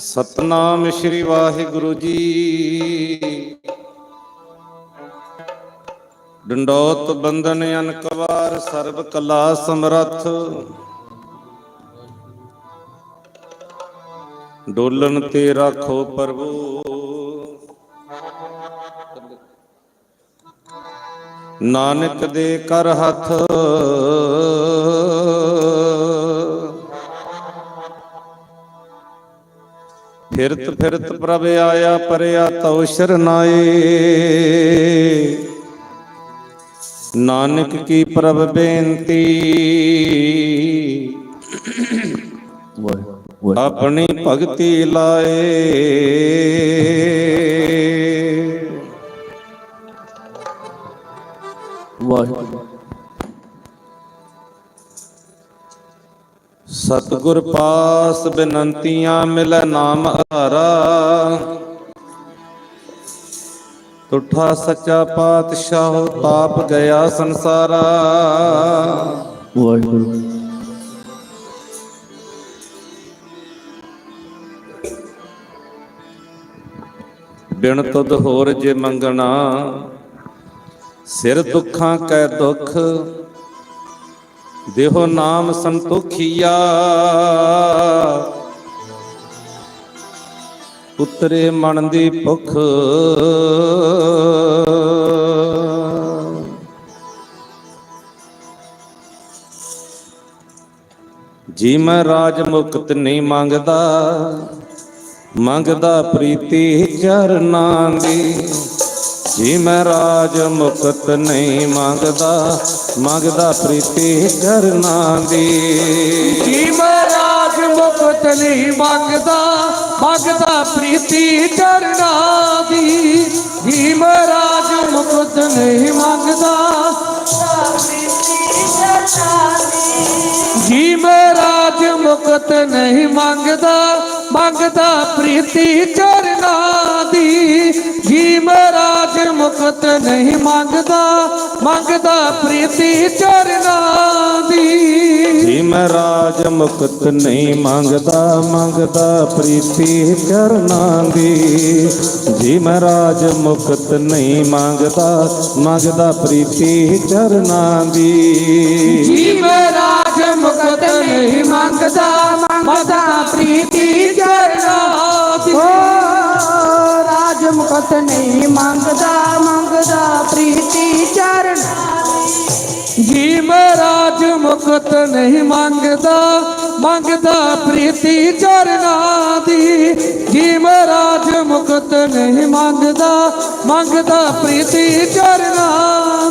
ਸਤਨਾਮ ਸ੍ਰੀ ਵਾਹਿਗੁਰੂ ਜੀ। ਡੰਡੋਤ ਬੰਧਨ ਅਨਕਵਾਰ ਸਰਬ ਕਲਾ ਸਮਰੱਥ। ਡੋਲਨ ਤੇ ਰੱਖੋ ਪ੍ਰਭੂ। ਨਾਨਕ ਦੇ ਕਰ ਹੱਥ। ਫਿਰਤ ਫਿਰਤ ਪ੍ਰਭ ਆਇਆ ਪਰਿਆ ਤਉ ਸ਼ਰਨਾਏ ਨਾਨਕ ਕੀ ਪ੍ਰਭ ਬੇਨਤੀ ਆਪਣੀ ਭਗਤੀ ਲਾਏ ਵਾਹਿਗੁਰੂ ਸਤਿਗੁਰ ਪਾਸ ਬੇਨੰਤੀਆਂ ਮਿਲੈ ਨਾਮ ਆਧਾਰਾ ਤੁਠਾ ਸੱਚਾ ਪਾਤਸ਼ਾਹ ਤਾਪ ਗਿਆ ਸੰਸਾਰਾ। ਵਾਹਿਗੁਰੂ। ਬਿਨ ਤੁਧ ਹੋਰ ਜੇ ਮੰਗਣਾ ਸਿਰ ਦੁੱਖਾਂ ਕੈ ਦੁੱਖ ਦੇਹੋ ਨਾਮ ਸੰਤੋਖੀਆ। ਉਤਰੇ ਮਨ ਦੀ ਭੁਖ। ਜੀ ਮੈਂ ਰਾਜ ਮੁਕਤ ਨਹੀਂ ਮੰਗਦਾ ਮੰਗਦਾ ਪ੍ਰੀਤੀ ਚਰਨਾਂ ਦੀ। ਜੀ ਮੈਂ ਰਾਜ ਮੁਕਤ ਨਹੀਂ ਮੰਗਦਾ ਮੰਗਦਾ ਪ੍ਰੀਤੀ ਚਰਨਾਂ ਦੀ। ਜੀ ਮਹਾਰਾਜ ਮੁਕਤ ਨਹੀਂ ਮੰਗਦਾ ਮੰਗਦਾ ਪ੍ਰੀਤੀ ਚਰਨਾ ਦੀ। ਜੀ ਮਹਾਰਾਜ ਮੁਕਤ ਨਹੀਂ ਮੰਗਦਾ ਜੀ ਮਹਾਰਾਜ ਮੁਕਤ ਨਹੀਂ ਮੰਗਦਾ ਮੰਗਦਾ ਪ੍ਰੀਤੀ ਚਰਨਾ ਦੀ। ਮੁਕਤ ਨਹੀਂ ਮੰਗਦਾ ਮੰਗਦਾ ਪ੍ਰੀਤੀ ਚਰਨਾ ਦੀ ਜੀ ਮੈਂ ਰਾਜ ਮੁਕਤ ਨਹੀਂ ਮੰਗਦਾ ਮੰਗਦਾ ਪ੍ਰੀਤੀ ਚਰਨਾਂ ਦੀ ਜੀ ਮੈਂ ਰਾਜ ਮੁਕਤ ਨਹੀਂ ਮੰਗਦਾ ਮੰਗਦਾ ਪ੍ਰੀਤੀ ਚਰਨਾਂ ਦੀ ਜੀ ਮਹਾਰਾਜ ਮੁਕਤ ਨਹੀਂ ਮੰਗਦਾ ਮੰਗਦਾ ਪ੍ਰੀਤੀ ਚਰਨਾ ਦੀ ਰਾਜ ਮੁਕਤ ਨਹੀਂ ਮੰਗਦਾ ਮੰਗਦਾ ਮੁਕਤ ਨਹੀਂ ਮੰਗਦਾ ਮੰਗਦਾ ਪ੍ਰੀਤੀ ਚਰਨਾ ਦੀ ਜੀ ਮਹਾਰਾਜ ਮੁਕਤ ਨਹੀਂ ਮੰਗਦਾ ਮੰਗਦਾ ਪ੍ਰੀਤੀ ਚਰਨਾ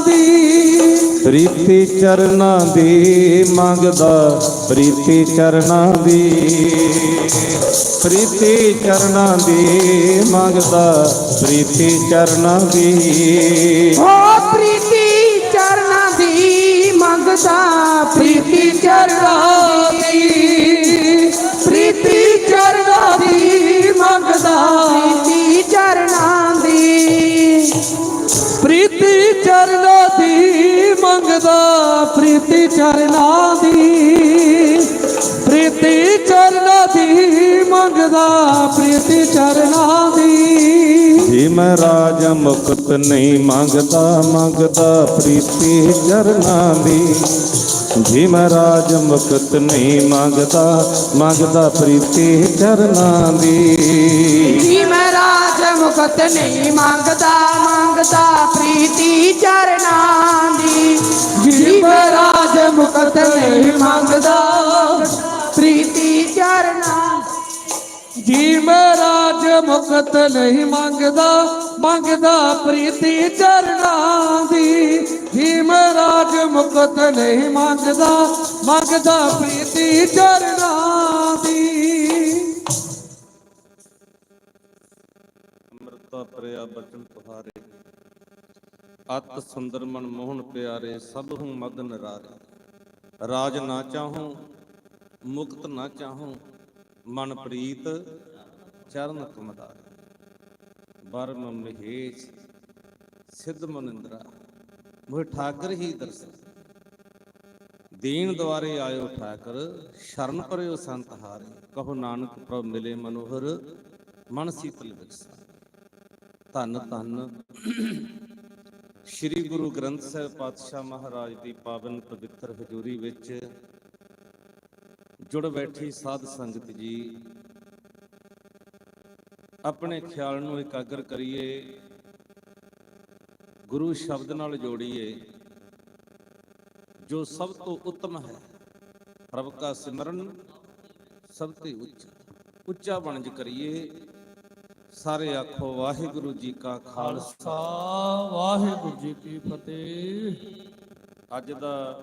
ਦੀ ਪ੍ਰੀਤੀ ਚਰਨਾਂ ਦੀ ਮੰਗਦਾ ਪ੍ਰੀਤੀ ਚਰਨਾਂ ਦੀ ਪ੍ਰੀਤੀ ਚਰਨਾਂ ਦੀ ਮੰਗਦਾ ਪ੍ਰੀਤੀ ਚਰਨਾਂ ਦੀ ਓ ਪ੍ਰੀਤੀ ਚਰਨਾਂ ਦੀ ਮੰਗਦਾ ਪ੍ਰੀਤੀ ਚਰਨਾ ਦੀ ਮੰਗਦਾ ਪ੍ਰੀਤੀ ਚਰਨਾ ਦੀ ਪ੍ਰੀਤੀ ਚਰਨਾ ਦੀ ਮੰਗਦਾ ਪ੍ਰੀਤੀ ਚਰਨਾ ਦੀ ਜੀ ਮੈਂ ਰਾਜ ਮੁਕਤ ਨਹੀਂ ਮੰਗਦਾ ਮੰਗਦਾ ਪ੍ਰੀਤੀ ਚਰਨਾਂ ਦੀ ਜੀ ਮੈਂ ਰਾਜ ਮੁਕਤ ਨਹੀਂ ਮੰਗਦਾ ਮੰਗਦਾ ਪ੍ਰੀਤੀ ਚਰਨਾਂ ਦੀ ਜੀ ਮਹਾਰਾਜ ਮੁਕਤ ਨਹੀਂ ਮੰਗਦਾ ਮੁਕਤ ਨਹੀਂ ਮੰਗਦਾ। ਪ੍ਰੀਤੀ ਚਰਨਾਂ ਜੀ ਮਹਾਰਾਜ ਮੁਕਤ ਨਹੀਂ ਮੰਗਦਾ। ਮੰਗਦਾ ਪ੍ਰੀਤੀ ਚਰਨਾਂ ਦੀ ਜੀ ਮਹਾਰਾਜ ਮੁਕਤ ਨਹੀਂ ਮੰਗਦਾ। ਮੰਗਦਾ ਪ੍ਰੀਤੀ ਚਰਨਾਂ ਦੀ। ਅੰਮ੍ਰਿਤਾ ਪ੍ਰਿਆ ਬਚਨ ਤੁਹਾਰੇ। ਅਤ ਸੁੰਦਰ ਮਨ ਮੋਹਨ ਪਿਆਰੇ, ਸਭ ਹੂੰ ਮਗਨ ਰਾਰੇ। ਰਾਜ ਨਾ ਚਾਹੂੰ, ਮੁਕਤ ਨਾ ਚਾਹੂੰ, ਮਨ ਪ੍ਰੀਤ ਚਰਨ ਕਮਦਾਰ। ਬਰਮ ਮਹੇਸ਼, ਸਿੱਧ ਮਨਿੰਦਰਾ, ਮੋਹ ਠਾਕਰ ਹੀ ਦਰਸ਼ਨ। ਦੀਨ ਦੁਆਰੇ ਆਇਓ ਠਾਕਰ, ਸ਼ਰਨ ਪਰਿਓ ਸੰਤ ਹਾਰੇ। ਕਹੋ ਨਾਨਕ ਪ੍ਰਭ ਮਿਲੇ ਮਨੋਹਰ, ਮਨ ਸੀਤਲ ਵਿਕਸਾ ਧੰਨ ਧੰਨ। ਸ੍ਰੀ ਗੁਰੂ ਗ੍ਰੰਥ ਸਾਹਿਬ ਪਾਤਸ਼ਾਹ ਮਹਾਰਾਜ ਦੀ ਪਾਵਨ ਪਵਿੱਤਰ ਹਜ਼ੂਰੀ ਵਿੱਚ ਜੁੜ ਬੈਠੀ ਸਾਧ ਸੰਗਤ ਜੀ, ਆਪਣੇ ਖਿਆਲ ਨੂੰ ਇਕਾਗਰ ਕਰੀਏ, ਗੁਰੂ ਸ਼ਬਦ ਨਾਲ ਜੋੜੀਏ, ਜੋ ਸਭ ਤੋਂ ਉੱਤਮ ਹੈ, ਪ੍ਰਭ ਦਾ ਸਿਮਰਨ ਸਭ ਤੋਂ ਉੱਚ, ਉੱਚਾ ਬਣਜ ਕਰੀਏ ਸਾਰੇ ਆਖੋ ਵਾਹਿਗੁਰੂ ਜੀ ਕਾ ਖਾਲਸਾ। ਵਾਹਿਗੁਰੂ ਜੀ ਕੀ ਫਤਿਹ। ਅੱਜ ਦਾ